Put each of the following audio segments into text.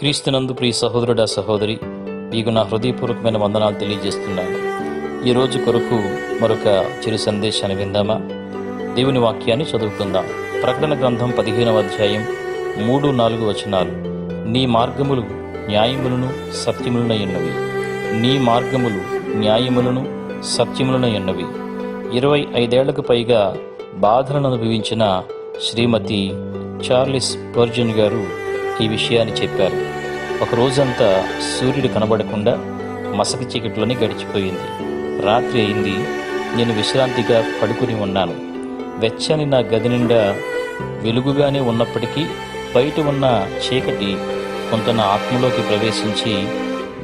క్రీస్తునందు ప్రియ సహోదరుడా సహోదరి మీకు నా హృదయపూర్వకమైన వందనాలు తెలియజేస్తున్నాను. ఈ రోజు కొరకు మరొక చిరు సందేశాన్ని విందామా? దేవుని వాక్యాన్ని చదువుకుందాం. ప్రకటన గ్రంథం పదిహేనవ అధ్యాయం మూడు నాలుగు వచనాలు. నీ మార్గములు న్యాయములను సత్యములనయున్నవి. నీ మార్గములు న్యాయములను సత్యములనయున్నవి. ఇరవై ఐదేళ్ళకు పైగా బాధలను అనుభవించిన శ్రీమతి చార్లిస్ పర్జన్ గారు ఈ విషయాన్ని చెప్పారు. ఒక రోజంతా సూర్యుడు కనబడకుండా మసక చీకట్లోనే గడిచిపోయింది. రాత్రి అయింది. నేను విశ్రాంతిగా పడుకుని ఉన్నాను. వెచ్చని నా గది నిండా వెలుగుగానే ఉన్నప్పటికీ బయట ఉన్న చీకటి కొంత నా ఆత్మలోకి ప్రవేశించి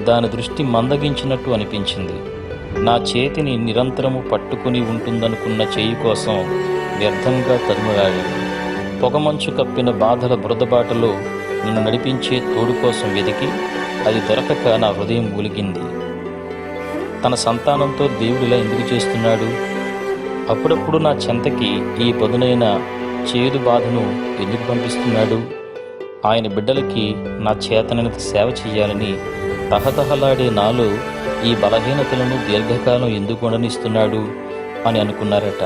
దాని దృష్టి మందగించినట్టు అనిపించింది. నా చేతిని నిరంతరము పట్టుకుని ఉంటుందనుకున్న చేయి కోసం వ్యర్థంగా తరుమురాడింది పొగమంచు కప్పిన బాధల బురదబాటలో నిన్ను నడిపించే తోడు కోసం వెతికి అది దొరకక నా హృదయం మూలిగింది తన సంతానంతో దేవుడిలా ఎందుకు చేస్తున్నాడు? అప్పుడప్పుడు నా చెంతకి ఈ పదునైన చేదు బాధను ఎందుకు పంపిస్తున్నాడు? ఆయన బిడ్డలకి నా చేతనైనంత సేవ చేయాలని తహతహలాడే నాలో ఈ బలహీనతలను దీర్ఘకాలం ఎందుకు ఉండనిస్తున్నాడు? అని అనుకున్నారట.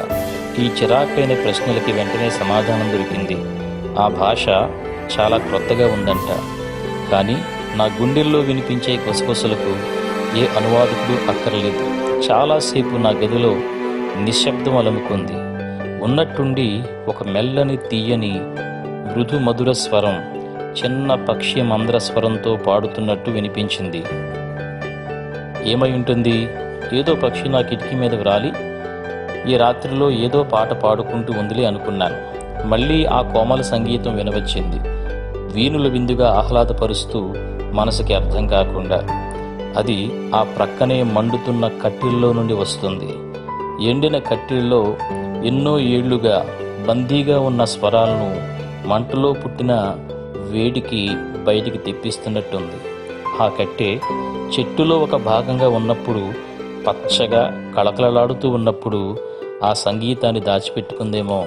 ఈ చిరాకైన ప్రశ్నలకి వెంటనే సమాధానం దొరికింది. ఆ భాష చాలా క్రొత్తగా ఉందంట. కానీ నా గుండెల్లో వినిపించే గుసగుసలకు ఏ అనువాదకుడు అక్కర్లేదు. చాలాసేపు నా గదిలో నిశ్శబ్దం అలముకుంది. ఉన్నట్టుండి ఒక మెల్లని తీయని మృదు మధుర స్వరం చిన్న పక్షి మంద్ర స్వరంతో పాడుతున్నట్టు వినిపించింది. ఏమై ఉంటుంది? ఏదో పక్షి నా కిటికీ మీద వ్రాలి. ఈ రాత్రిలో ఏదో పాట పాడుకుంటూ ఉందిలే అనుకున్నాను. మళ్ళీ ఆ కోమల సంగీతం వినవచ్చింది. వీణుల విందుగా ఆహ్లాదపరుస్తూ మనసుకి అర్థం కాకుండా అది ఆ ప్రక్కనే మండుతున్న కట్టిల్లో నుండి వస్తుంది. ఎండిన కట్టిల్లో ఎన్నో ఏళ్ళుగా బందీగా ఉన్న స్వరాలను మంటలో పుట్టిన వేడికి బయటికి తెప్పిస్తున్నట్టుంది. ఆ కట్టె చెట్టులో ఒక భాగంగా ఉన్నప్పుడు పచ్చగా కళకళలాడుతూ ఉన్నప్పుడు ఆ సంగీతాన్ని దాచిపెట్టుకుందేమో.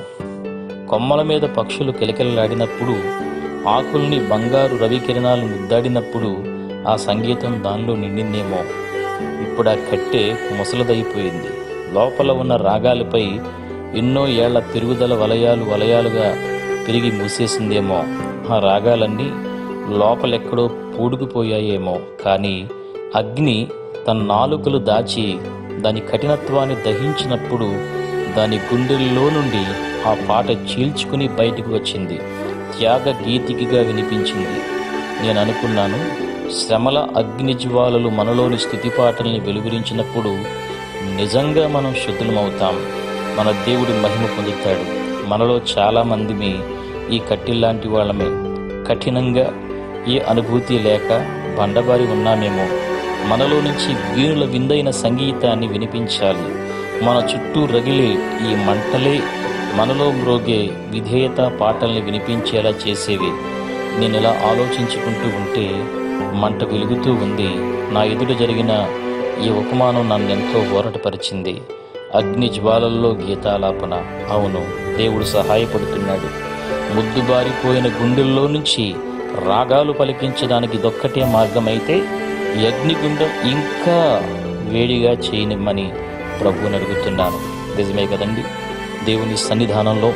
కొమ్మల మీద పక్షులు కిలకిలలాడినప్పుడు ఆకుల్ని బంగారు రవికిరణాలు ముద్దాడినప్పుడు ఆ సంగీతం దానిలో నిండిందేమో. ఇప్పుడు ఆ కట్టె ముసలదైపోయింది. లోపల ఉన్న రాగాలపై ఎన్నో ఏళ్ళ తిరుగుదల వలయాలు వలయాలుగా పెరిగి మూసేసిందేమో. ఆ రాగాలన్నీ లోపలెక్కడో పూడుకుపోయాయేమో. కానీ అగ్ని తన నాలుకలు దాచి దాని కఠినత్వాన్ని దహించినప్పుడు దాని గుండెల్లో నుండి ఆ పాట చీల్చుకుని బయటకు వచ్చింది. త్యాగ గీతికిగా వినిపించింది. నేను అనుకున్నాను శ్రమల అగ్నిజ్వాలలు మనలోని స్థుతిపాటల్ని వెలుగురించినప్పుడు నిజంగా మనం శుద్ధులమవుతాం. మన దేవుడు మహిమ పొందుతాడు. మనలో చాలామందిమే ఈ కట్టిల్లాంటి వాళ్ళమే. కఠినంగా ఏ అనుభూతి లేక బండబారి ఉన్నామేమో. మనలో నుంచి వీణుల విందైన సంగీతాన్ని వినిపించాలి. మన చుట్టూ రగిలే ఈ మంటలే మనలో మ్రోగే విధేయత పాటల్ని వినిపించేలా చేసేవి. నేను ఇలా ఆలోచించుకుంటూ ఉంటే మంట వెలుగుతూ ఉంది. నా ఎదుట జరిగిన ఈ ఉపమానం నన్నెంతో ఊరటపరిచింది. అగ్ని జ్వాలల్లో గీతాలాపన. అవును దేవుడు సహాయపడుతున్నాడు. ముద్దుబారిపోయిన గుండెల్లో నుంచి రాగాలు పలికించడానికి ఇదొక్కటే మార్గమైతే ఈ అగ్నిగుండం ఇంకా వేడిగా చేయనిమ్మని ప్రభువుని అడుగుతున్నాను నిజమే కదండి? దేవుని సన్నిధానంలో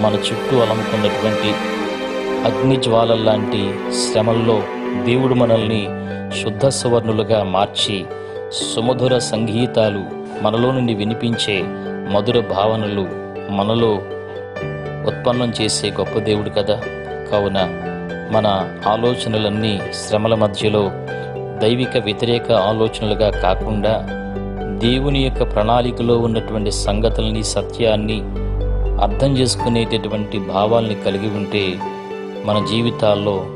మన చుట్టూ అలముకున్నటువంటి అగ్ని జ్వాలల్లాంటి శ్రమల్లో దేవుడు మనల్ని శుద్ధ సువర్ణులుగా మార్చి సుమధుర సంగీతాలు మనలో నుండి వినిపించే మధుర భావనలు మనలో ఉత్పన్నం చేసే గొప్ప దేవుడు కదా. కావున మన ఆలోచనలన్నీ శ్రమల మధ్యలో దైవిక వ్యతిరేక ఆలోచనలుగా కాకుండా దేవుని యొక్క ప్రణాళికలో ఉన్నటువంటి సంగతుల్ని సత్యాన్ని అర్థం చేసుకునేటటువంటి భావాల్ని కలిగి ఉంటే మన జీవితాల్లో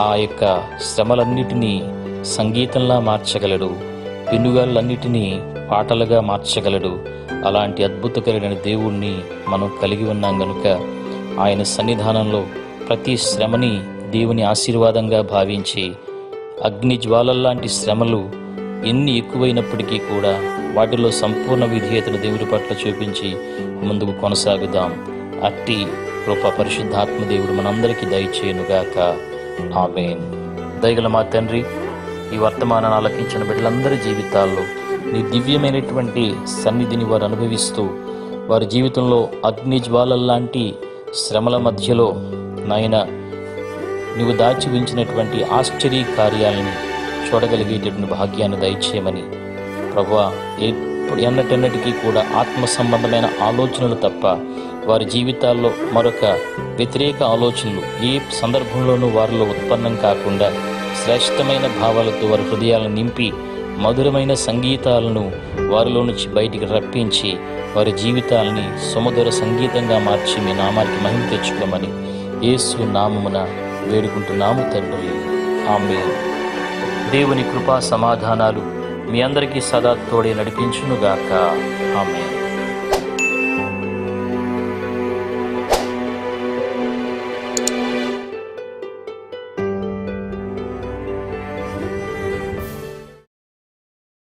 ఆ యొక్క శ్రమలన్నిటినీ సంగీతంలా మార్చగలడు పెనుగాళ్ళన్నిటినీ పాటలుగా మార్చగలడు. అలాంటి అద్భుతకరమైన దేవుణ్ణి మనం కలిగి ఉన్నాం గనుక ఆయన సన్నిధానంలో ప్రతి శ్రమని దేవుని ఆశీర్వాదంగా భావించి అగ్ని జ్వాలల్లాంటి శ్రమలు ఎన్ని ఎక్కువైనప్పటికీ కూడా వాటిలో సంపూర్ణ విధేయతను దేవుడి పట్ల చూపించి ముందుకు కొనసాగుదాం. అట్టి కృప పరిశుద్ధాత్మ దేవుడు మనందరికీ దయచేయనుగాక. ఆమెన్. దయగల మా తండ్రి ఈ వర్తమానాన్ని ఆలకించిన బిడ్డలందరి జీవితాల్లో నీ దివ్యమైనటువంటి సన్నిధిని వారు అనుభవిస్తూ వారి జీవితంలో అగ్ని జ్వాలల్లాంటి శ్రమల మధ్యలో నాయన నువ్వు దాచి ఉంచినటువంటి ఆశ్చర్య కార్యాలను చూడగలిగేటటువంటి భాగ్యాన్ని దయచేయమని. ప్రభా ఎప్పుడు ఎన్నటెన్నటికీ కూడా ఆత్మ సంబంధమైన ఆలోచనలు తప్ప వారి జీవితాల్లో మరొక వ్యతిరేక ఆలోచనలు ఏ సందర్భంలోనూ వారిలో ఉత్పన్నం కాకుండా శ్రేష్టమైన భావాలతో వారి హృదయాలను నింపి మధురమైన సంగీతాలను వారిలో నుంచి బయటికి రప్పించి వారి జీవితాలని సుమధుర సంగీతంగా మార్చి మీ నామానికి మహిమ తెచ్చుకోమని యేసు నామమున వేడుకుంటున్నాము తండ్రి. ఆమె దేవుని కృపా సమాధానాలు మీ అందరికీ సదా తోడే నడిపించునుగాక. ఆమె